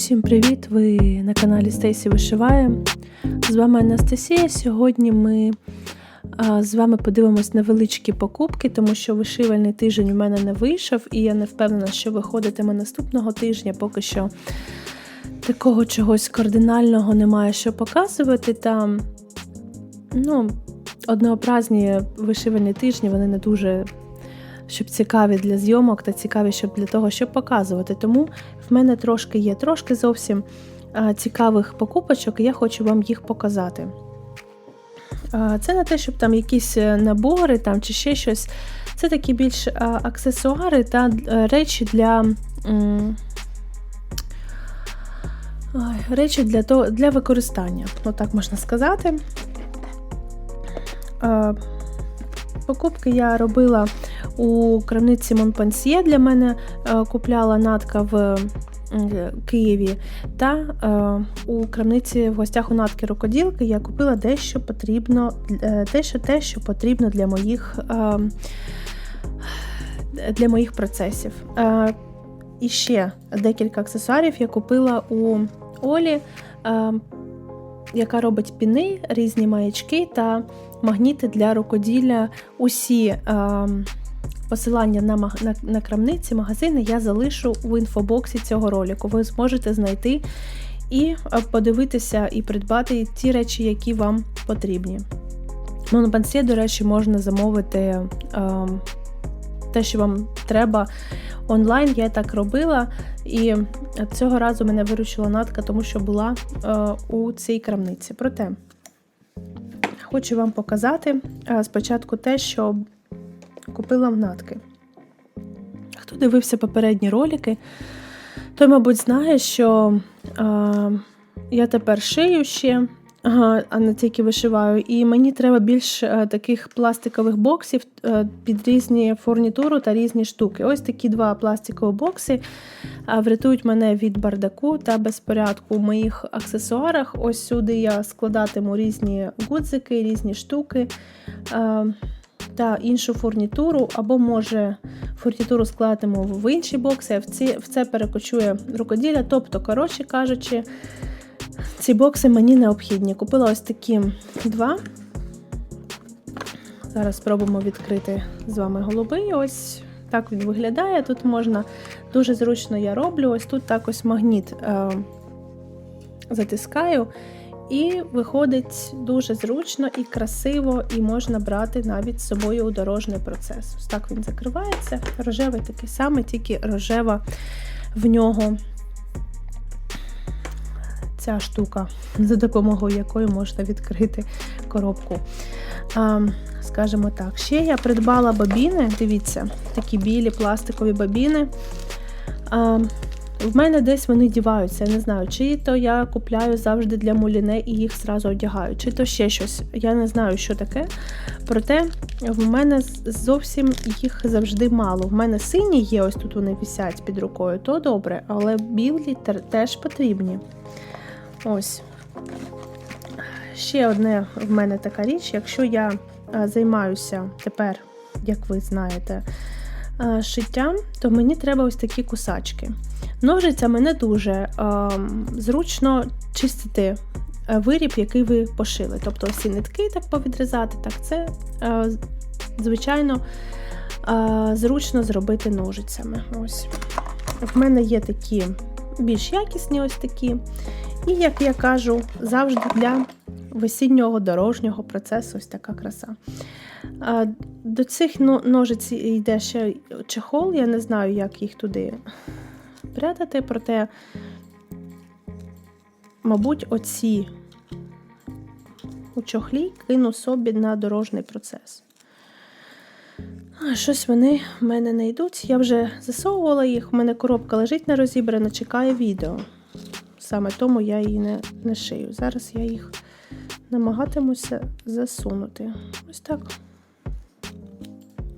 Усім привіт! Ви на каналі Стейсі Вишиває. З вами Анастасія. Сьогодні ми з вами подивимось невеличкі покупки, тому що вишивальний тиждень у мене не вийшов, і я не впевнена, що виходитиме наступного тижня, поки що такого чогось кардинального немає що показувати. Та ну, однообразні вишивальні тижні вони не дуже щоб цікаві для зйомок та цікаві, щоб для того, щоб показувати. Тому в мене трошки є трошки зовсім цікавих покупочок, і я хочу вам їх показати. Це не те, щоб там якісь е, набори там, чи ще щось. Це такі більш аксесуари та речі для. Речі для того, для використання, отак можна сказати. Покупки я робила у крамниці Монпансьє. Для мене е, купляла натка в Києві, та е, у крамниці в гостях у натки рукоділки я купила дещо потрібно, е, дещо те, що потрібно для моїх для моїх процесів. І ще декілька аксесуарів я купила у Олі яка робить піни, різні маячки та магніти для рукоділля. Усі е, посилання на на, на крамниці, магазини я залишу в інфобоксі цього ролику. Ви зможете знайти і е, подивитися і придбати ті речі, які вам потрібні. Ну, на пансі, до речі, можна замовити е, те, що вам треба онлайн. Я так робила. І цього разу мене виручила натка, тому що була е, у цій крамниці. Проте хочу вам показати е, спочатку те, що купила в натки. Хто дивився попередні ролики, той, мабуть, знає, що е, я тепер шию ще а не тільки вишиваю. І мені треба більш е, таких пластикових боксів е, під різні фурнітуру та різні штуки. Ось такі два пластикові бокси е, врятують мене від бардаку та безпорядку в моїх аксесуарах. Ось сюди я складатиму різні гудзики, різні штуки та іншу фурнітуру, або, може, фурнітуру складатиму в інші бокси, а в, ці, в це перекочує рукоділля. Тобто, коротше кажучи. Ці бокси мені необхідні. Купила ось такі два. Зараз спробуємо відкрити з вами голубий. Ось так він виглядає. Тут можна дуже зручно я роблю. Ось тут так ось магніт е, затискаю. І виходить дуже зручно і красиво, і можна брати навіть з собою у дорожній процес. Ось так він закривається. Рожевий такий самий, тільки рожева в нього ця штука, за допомогою якої можна відкрити коробку. А, Скажімо так, ще я придбала бобіни, дивіться, такі білі пластикові бобіни. А, в мене десь вони діваються, я не знаю, чи то я купляю завжди для муліне і їх зразу одягаю, чи то ще щось. Я не знаю, що таке. Проте в мене зовсім їх завжди мало. В мене сині є, ось тут вони висять під рукою, то добре, але білі теж потрібні. Ось. Ще одне в мене така річ, якщо я займаюся тепер, як ви знаєте, шиттям, то мені треба ось такі кусачки. Ножицями не дуже е, зручно чистити виріб, який ви пошили. Тобто ці нитки так повідрізати, так це, е, звичайно, е, зручно зробити ножицями. Ось. В мене є такі більш якісні ось такі. І, як я кажу, завжди для весіннього дорожнього процесу ось така краса. До цих ножиць йде ще чехол, я не знаю, як їх туди прятати, проте, мабуть, оці у чохлі кину собі на дорожній процес. Щось вони в мене не йдуть. Я вже засовувала їх, у мене коробка лежить не розібрана, чекає відео. Саме тому я її не, не шию. Зараз я їх намагатимуся засунути. Ось так.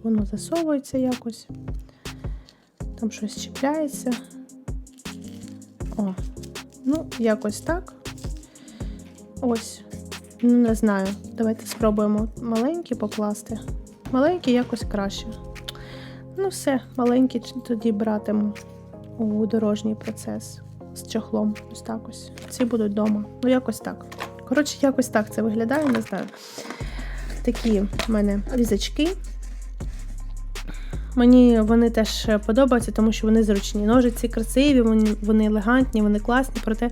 Воно засовується якось, там щось чіпляється. О, ну, якось так. Ось, ну, не знаю. Давайте спробуємо маленькі покласти. Маленькі якось краще. Ну, все, маленькі тоді братиму у дорожній процес. з чохлом. Ось так ось. Ці будуть вдома. Ну, якось так. Коротше, якось так це виглядає, не знаю. Такі в мене різачки. Мені вони теж подобаються, тому що вони зручні. Ножиці красиві, вони, елегантні, вони класні, проте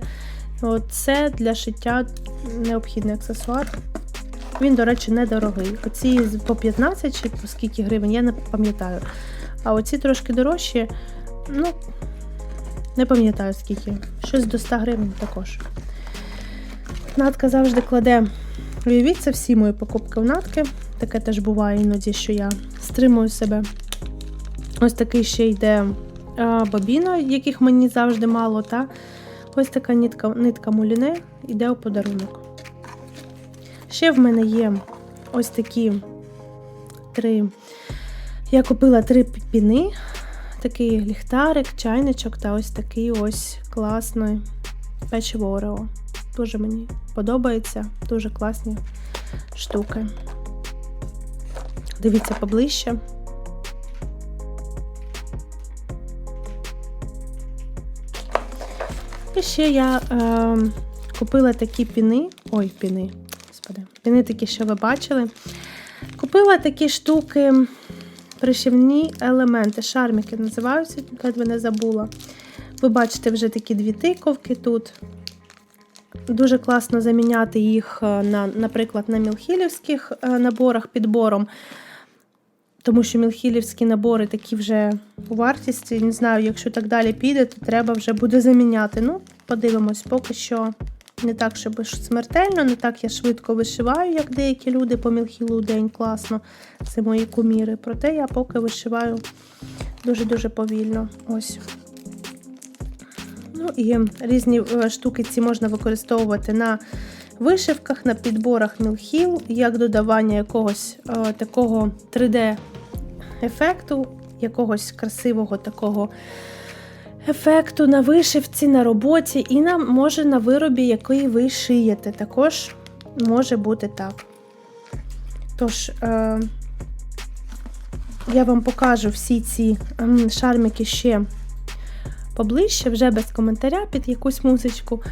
от це для шиття необхідний аксесуар. Він, до речі, недорогий. Оці по 15 чи по скільки гривень, я не пам'ятаю. А оці трошки дорожчі, ну, не пам'ятаю скільки. Щось до 100 гривень також. Натка завжди кладе. Уявіть, це всі мої покупки в натки. Таке теж буває іноді, що я стримую себе. Ось такий ще йде а, бобіна, яких мені завжди мало. Та ось така нитка, нитка муліне йде у подарунок. Ще в мене є ось такі три. Я купила три піни, такий ліхтарик, чайничок та ось такий ось класний печиво Орео. Дуже мені подобається, дуже класні штуки. Дивіться поближче. І ще я е, купила такі піни. Ой, піни, господи, піни такі, що ви бачили. Купила такі штуки, пришивні елементи, шарміки називаються, ледве не забула. Ви бачите вже такі дві тиковки тут. Дуже класно заміняти їх, е, на, наприклад, на мілхілівських е, наборах підбором. Тому що мілхілівські набори такі вже у вартісті. Не знаю, якщо так далі піде, то треба вже буде заміняти. Ну, подивимось, поки що не так, щоб смертельно, не так я швидко вишиваю, як деякі люди по мілхілу день класно. Це мої куміри. Проте я поки вишиваю дуже-дуже повільно. Ось. Ну і різні е, штуки ці можна використовувати на вишивках, на підборах мілхіл, як додавання якогось е, такого 3D-ефекту, якогось красивого такого ефекту на вишивці, на роботі, і на, може на виробі, який ви шиєте. Також може бути так. Тож, е, я вам покажу всі ці шармики ще поближче, вже без коментаря під якусь музичку.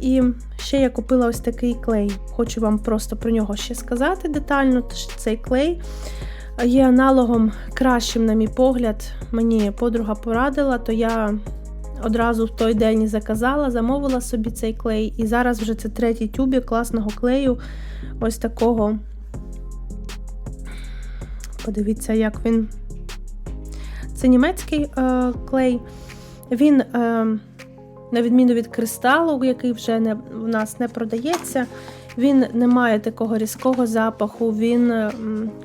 І ще я купила ось такий клей. Хочу вам просто про нього ще сказати детально. Тож цей клей є аналогом кращим, на мій погляд. Мені подруга порадила, то я одразу в той день заказала, замовила собі цей клей. І зараз вже це третій тюбік класного клею. Ось такого. Подивіться, як він. Це німецький е, клей. Він, е, на відміну від кристалу, який вже не, в нас не продається, він не має такого різкого запаху, він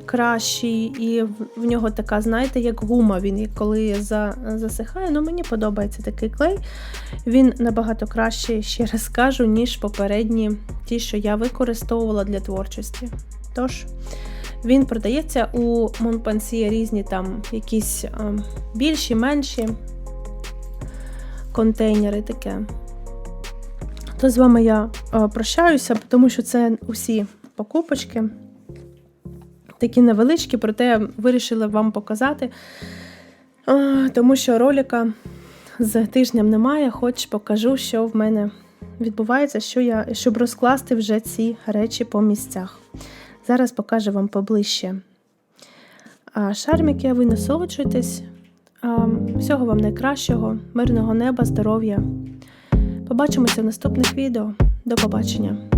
кращий, і в, нього така, знаєте, як гума. Він коли засихає. Ну, мені подобається такий клей. Він набагато кращий, ще раз кажу, ніж попередні ті, що я використовувала для творчості. Тож, він продається у Монпансі різні там якісь е, більші, менші контейнери таке. То з вами я е, прощаюся, тому що це усі покупочки. Такі невеличкі, проте вирішила вам показати, е, тому що ролика з тижнем немає, хоч покажу, що в мене відбувається, що я, щоб розкласти вже ці речі по місцях. Зараз покажу вам поближче а, шармики, а ви насолоджуєтесь. Всього вам найкращого, мирного неба, здоров'я. Побачимося в наступних відео. До побачення!